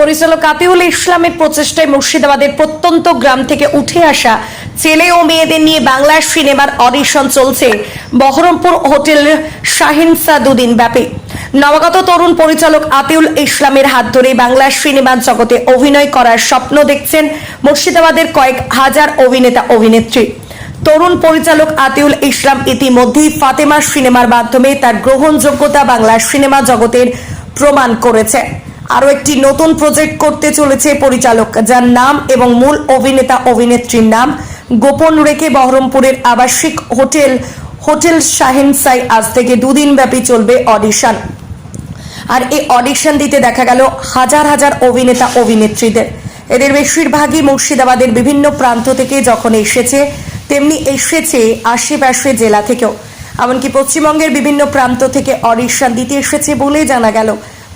পরিচালক আতিউল ইসলামের প্রচেষ্টায় মুর্শিদাবাদের প্রত্যন্ত গ্রাম থেকে উঠে আসা ছেলে ও মেয়েদের নিয়ে বাংলা সিনেমার অডিশন চলছে বহরমপুর হোটেল শাহিনসা দুদিন ব্যাপী। নবাগত তরুণ পরিচালক আতিউল ইসলামের হাত ধরে বাংলা সিনেমার জগতে অভিনয় করার স্বপ্ন দেখছেন মুর্শিদাবাদের কয়েক হাজার অভিনেতা অভিনেত্রী। তরুণ পরিচালক আতিউল ইসলাম ইতিমধ্যেই ফাতেমা সিনেমার মাধ্যমে তার গ্রহণযোগ্যতা বাংলা সিনেমা জগতের প্রমাণ করেছে আরও একটি নতুন প্রজেক্ট করতে চলেছে পরিচালক, যার নাম এবং মূল অভিনেতা অভিনেত্রীর নাম গোপন রেখে বহরমপুরের আবাসিক হোটেল হোটেল শাহিনসাই আজ থেকে দুদিন ব্যাপী চলবে অডিশন আর এই অডিশন দিতে দেখা গেল হাজার হাজার অভিনেতা অভিনেত্রীদের। এদের বেশিরভাগই মুর্শিদাবাদের বিভিন্ন প্রান্ত থেকে যখন এসেছে, তেমনি এসেছে আশেপাশে জেলা থেকেও। এমনকি পশ্চিমবঙ্গের বিভিন্ন প্রান্ত থেকে অডিশন দিতে এসেছে বলে জানা গেল।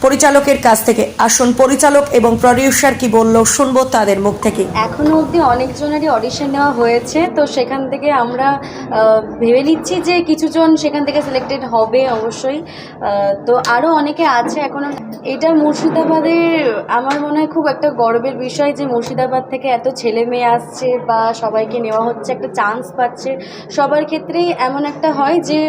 পরিচালকের কাছ থেকে, আসুন পরিচালক এবং প্রডিউসার কি বলল শুনব তাদের মুখ থেকে। এখনও অবধি অনেকজনেরই অডিশন নেওয়া হয়েছে, তো সেখান থেকে আমরা ভেবে নিচ্ছি যে কিছুজন সেখান থেকে সিলেক্টেড হবে অবশ্যই। তো আরও অনেকে আছে এখনও। এটা মুর্শিদাবাদের, আমার মনে হয় খুব একটা গর্বের বিষয় যে মুর্শিদাবাদ থেকে এত ছেলে মেয়ে আসছে বা সবাইকে নেওয়া হচ্ছে, একটা চান্স পাচ্ছে। সবার ক্ষেত্রেই এমন একটা হয় যে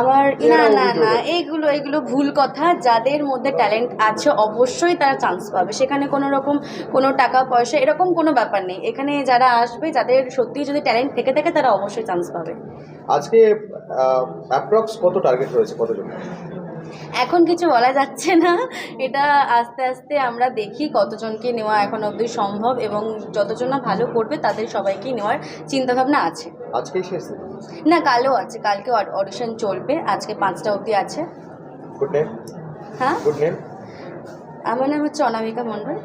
আমার না না না এইগুলো এইগুলো ভুল কথা যাদের মধ্যে ট্যালেন্ট আছে অবশ্যই তারা চান্স পাবে। সেখানে কোনো রকম কোনো টাকা পয়সা এরকম কোনো ব্যাপার নেই। এখানে যারা আসবে যাদের সত্যি যদি ট্যালেন্ট থেকে থাকে তারা অবশ্যই চান্স পাবে। আজকে অ্যাপ্রক্স কত টার্গেট রয়েছে? কতজন? এখন কিছু বলা যাচ্ছে না। এটা আস্তে আস্তে আমরা দেখি কতজনকে নেওয়া এখন অবধি সম্ভব এবং যতজন না ভালো করবে তাদের সবাইকে নেওয়ার চিন্তাভাবনা আছে। আজকে শেষ না কালও আছে। কালকে অডিশন চলবে। আজকে পাঁচটা অবধি আছে। হ্যাঁ? আমার নাম হচ্ছে অনামিকা মণ্ডল।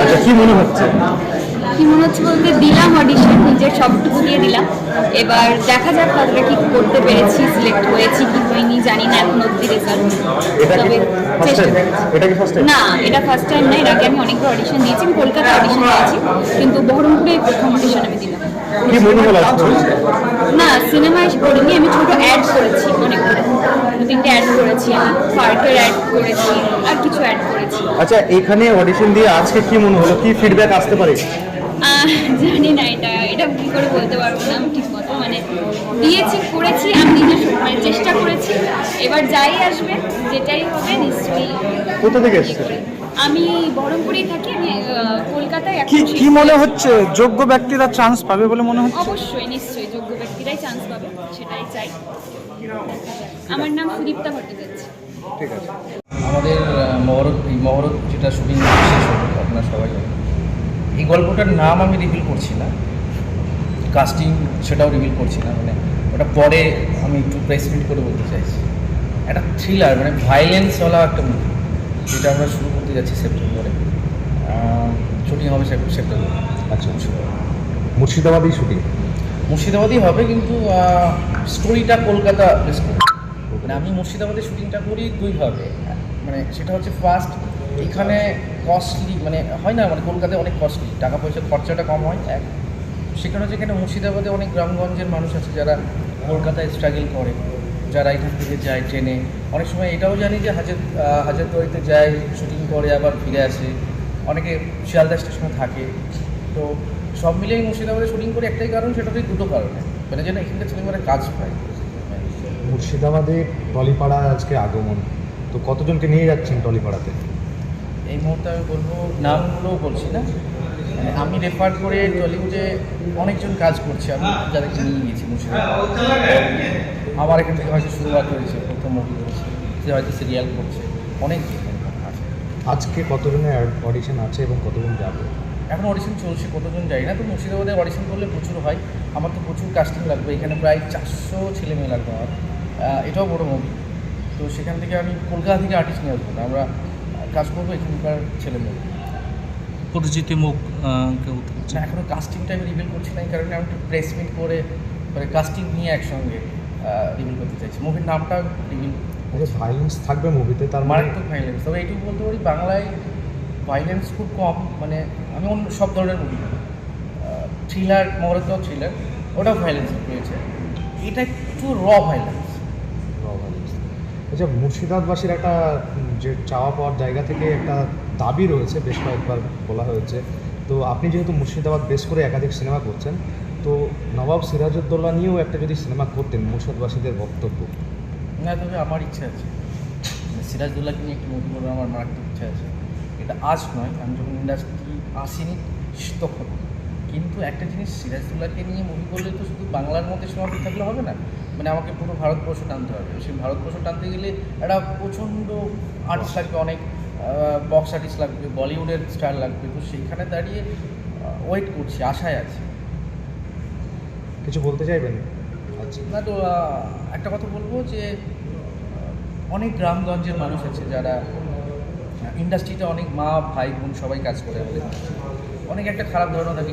আচ্ছা কি মনে হচ্ছে? কি মনে হচ্ছে বলতে দিলাম অডিশন নিজের সবটুকু দিয়ে দিলাম। এবার দেখা যাক কতটা কি করতে পেরেছি সিলেক্ট হয়েছি কি হয়নি জানি না এখন অব্দি রেজাল্ট এটা তবে না এটা ফার্স্ট টাইম না এর আগে আমি অনেকবার অডিশন দিয়েছি আমি কলকাতায় অডিশন দিয়েছি কিন্তু বহরমপুরে প্রথম অডিশন আমি দিলাম। না সিনেমায় করিনি আমি ছোট অ্যাড করেছি অনেক দু তিনটে অ্যাড করেছি আমি পার্কের অ্যাড করেছি আর কিছু অ্যাড করেছি। আচ্ছা এখানে অডিশন দিয়ে আজকে কি মনে হলো? কি ফিডব্যাক আসতে পারে? জানি না এটা এটা কি করে বলতে পারব না আমি ঠিক মতো মানে দিয়েছি করেছি আমি নিজের স- মানে চেষ্টা করেছি এবার যাই আসবে যেটাই হবে নিশ্চয়ই কোথা থেকে এসেছে? আমি বহরমপুরেই থাকি আমি কলকাতায় এখন কি কি মনে হচ্ছে? যোগ্য ব্যক্তিরা চান্স পাবে বলে মনে হচ্ছে? অবশ্যই নিশ্চয়ই যোগ্য ব্যক্তিরাই চান্স পাবে সেটাই চাই। আমার নাম সুদীপ্তা ভট্টাচার্য। ঠিক আছে। আমাদের মহরত এই মহরত যেটা শুটিং শেষ হলো আপনারা সবাই এই গল্পটার নাম আমি রিভিল করছি না। কাস্টিং সেটাও রিভিল করছি না মানে ওটা পরে আমি একটু প্রেস মিট করে বলতে চাইছি। একটা থ্রিলার মানে ভাইলেন্সওয়ালা একটা মুভি যেটা আমরা শুরু করতে যাচ্ছি সেপ্টেম্বরে শুটিং হবে সেপ- সেপ্টেম্বরে আচ্ছা মুর্শিদাবাদই শুটিং মুর্শিদাবাদই হবে কিন্তু স্টোরিটা কলকাতা বেস মানে আমি মুর্শিদাবাদে শুটিংটা করি দুইভাবে মানে সেটা হচ্ছে ফার্স্ট এখানে কস্টলি মানে হয় না মানে কলকাতায় অনেক কস্টলি টাকা পয়সার খরচাটা কম হয়, এক। সেখানে হচ্ছে এখানে মুর্শিদাবাদে অনেক গ্রামগঞ্জের মানুষ আছে যারা কলকাতায় স্ট্রাগল করে, যারা এখান থেকে যায় ট্রেনে অনেক সময় এটাও জানি যে হাজার হাজারদুয়ারিতে যায়, শুটিং করে, আবার ফিরে আসে। অনেকে শিয়ালদা স্টেশনে থাকে। তো সব মিলিয়ে মুর্শিদাবাদে শুটিং করে একটাই কারণ, সেটা হচ্ছে দুটো কারণে। মানে যেন এখানকার ছেলেমেয়েরা কাজ পায় মুর্শিদাবাদে টলিপাড়া আজকে আগমন। তো কতজনকে নিয়ে যাচ্ছেন টলিপাড়াতে? এই মুহূর্তে আমি বলব নামগুলোও বলছি না। মানে আমি রেফার করে টলিউডে অনেকজন কাজ করছে আমি যাদেরকে নিয়ে গেছি মুর্শিদাবাদ। আমার এখান থেকে হয়তো শুরুয়াত হয়েছে প্রথম মুভি হয়েছে সে হয়তো সিরিয়াল করছে অনেক আছে। আজকে কতজনের অডিশন আছে এবং কতজন যাবে? এখন অডিশন চলছে কতজন যাই না তো মুর্শিদাবাদে অডিশন করলে প্রচুর হয়। আমার তো প্রচুর কাস্টিং লাগবে এখানে প্রায় চারশো ছেলে মেয়ে লাগবে আমার। এটাও বড় মুভি তো সেখান থেকে আমি কলকাতা থেকে আর্টিস্ট নিয়ে আসব না আমরা কাজ করব এখানকার ছেলে মেয়ে। পরিচিতি মুখ কেউ না এখনও কাস্টিংটা আমি রিভিল করছি না এই কারণে আমি একটু প্রেস মিট করে মানে কাস্টিং নিয়ে একসঙ্গে রিভিল করতে চাইছি। মুভির নামটা রিভিল ভাইলেন্স থাকবে মুভিতে তার মানে? মারাত্মক ভাইলেন্স তবে এইটুকু বলতে পারি বাংলায় ভাইলেন্স খুব কম মানে আমি অন্য সব ধরনের মুভি থ্রিলার মহরতাও থ্রিলার ওটাও ভাইলেন্স পেয়েছে। এটা একটু র ভাইলেন্স। আচ্ছা মুর্শিদাবাদবাসীর একটা যে চাওয়া পাওয়ার জায়গা থেকে একটা দাবি রয়েছে, বেশ কয়েকবার বলা হয়েছে। তো আপনি যেহেতু মুর্শিদাবাদ বেশ করে একাধিক সিনেমা করছেন, তো নবাব সিরাজউদ্দৌলা নিয়েও একটা যদি সিনেমা করতেন, মুর্শিদাবাসীদের বক্তব্য। না, তবে আমার ইচ্ছা আছে। সিরাজদুল্লাহকে নিয়ে একটি মুভি করব আমার মারাত্মক ইচ্ছা আছে। এটা আজ নয়, আমি যখন ইন্ডাস্ট্রি আসিনি, তখন। কিন্তু একটা জিনিস সিরাজদুল্লাহকে নিয়ে মুভি করলে তো শুধু বাংলার মধ্যে সমাপ্তি থাকলে হবে না। মানে আমাকে পুরো ভারতবর্ষ টানতে হবে। সেই ভারতবর্ষ টানতে গেলে একটা প্রচণ্ড আর্টিস্ট লাগবে অনেক বক্স আর্টিস্ট লাগবে বলিউডের স্টার লাগবে। তো সেইখানে দাঁড়িয়ে ওয়েট করছি আশায় আছে। কিছু বলতে চাইবেন? না তো একটা কথা বলব যে অনেক গ্রামগঞ্জের মানুষ আছে যারা ইন্ডাস্ট্রিতে অনেক মা ভাই বোন সবাই কাজ করে। আমাদের অনেক একটা খারাপ ধারণা থাকে